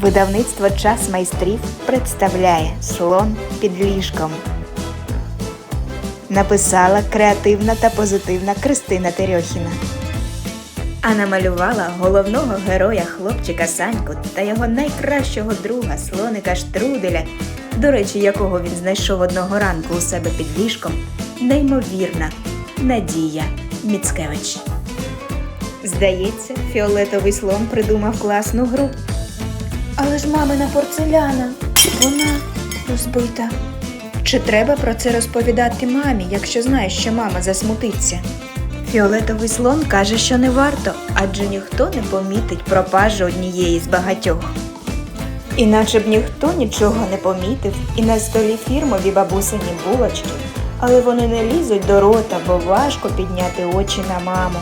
Видавництво Час майстрів представляє слон під ліжком. Написала креативна та позитивна Кристина Терьохіна. А намалювала головного героя хлопчика Саньку та його найкращого друга слоника Штруделя, до речі, якого він знайшов одного ранку у себе під ліжком, неймовірна Надія Міцкевич. Здається, фіолетовий слон придумав класну гру. Але ж мамина порцеляна, вона розбита. Чи треба про це розповідати мамі, якщо знаєш, що мама засмутиться? Фіолетовий слон каже, що не варто, адже ніхто не помітить пропажу однієї з багатьох. Іначе б ніхто нічого не помітив, і на столі фірмові бабусині булочки, але вони не лізуть до рота, бо важко підняти очі на маму.